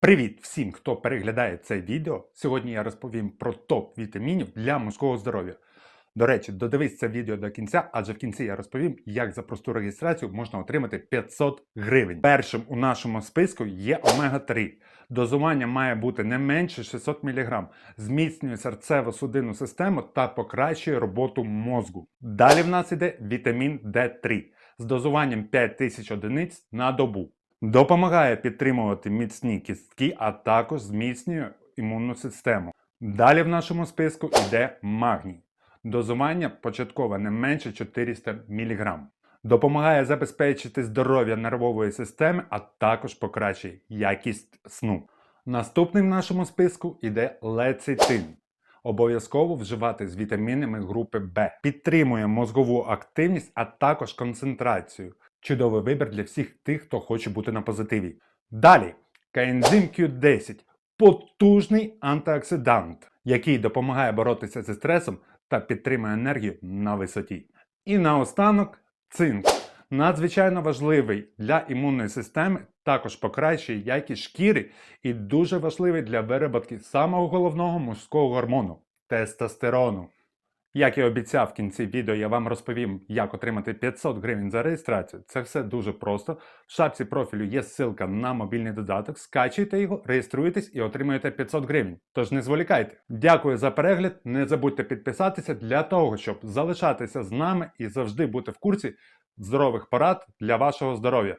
Привіт всім, хто переглядає це відео. Сьогодні я розповім про топ вітамінів для мужського здоров'я. До речі, додивись це відео до кінця, адже в кінці я розповім, як за просту реєстрацію можна отримати 500 гривень. Першим у нашому списку є омега-3. Дозування має бути не менше 600 мг, зміцнює серцево-судинну систему та покращує роботу мозку. Далі в нас іде вітамін D3 з дозуванням 5000 одиниць на добу. Допомагає підтримувати міцні кістки, а також зміцнює імунну систему. Далі в нашому списку йде магній. Дозування початкове не менше 400 мг. Допомагає забезпечити здоров'я нервової системи, а також покращує якість сну. Наступним в нашому списку йде лецитин. Обов'язково вживати з вітамінами групи Б. Підтримує мозгову активність, а також концентрацію. Чудовий вибір для всіх тих, хто хоче бути на позитиві. Далі каензим Q10 потужний антиоксидант, який допомагає боротися зі стресом та підтримує енергію на висоті. І наостанок цинк. Надзвичайно важливий для імунної системи, також покращує якість шкіри і дуже важливий для вироботки самого головного мужського гормону тестостерону. Як і обіцяв в кінці відео, я вам розповім, як отримати 500 гривень за реєстрацію. Це все дуже просто. В шапці профілю є ссылка на мобільний додаток. Скачуйте його, реєструйтесь і отримуєте 500 гривень. Тож не зволікайте. Дякую за перегляд. Не забудьте підписатися для того, щоб залишатися з нами і завжди бути в курсі здорових порад для вашого здоров'я.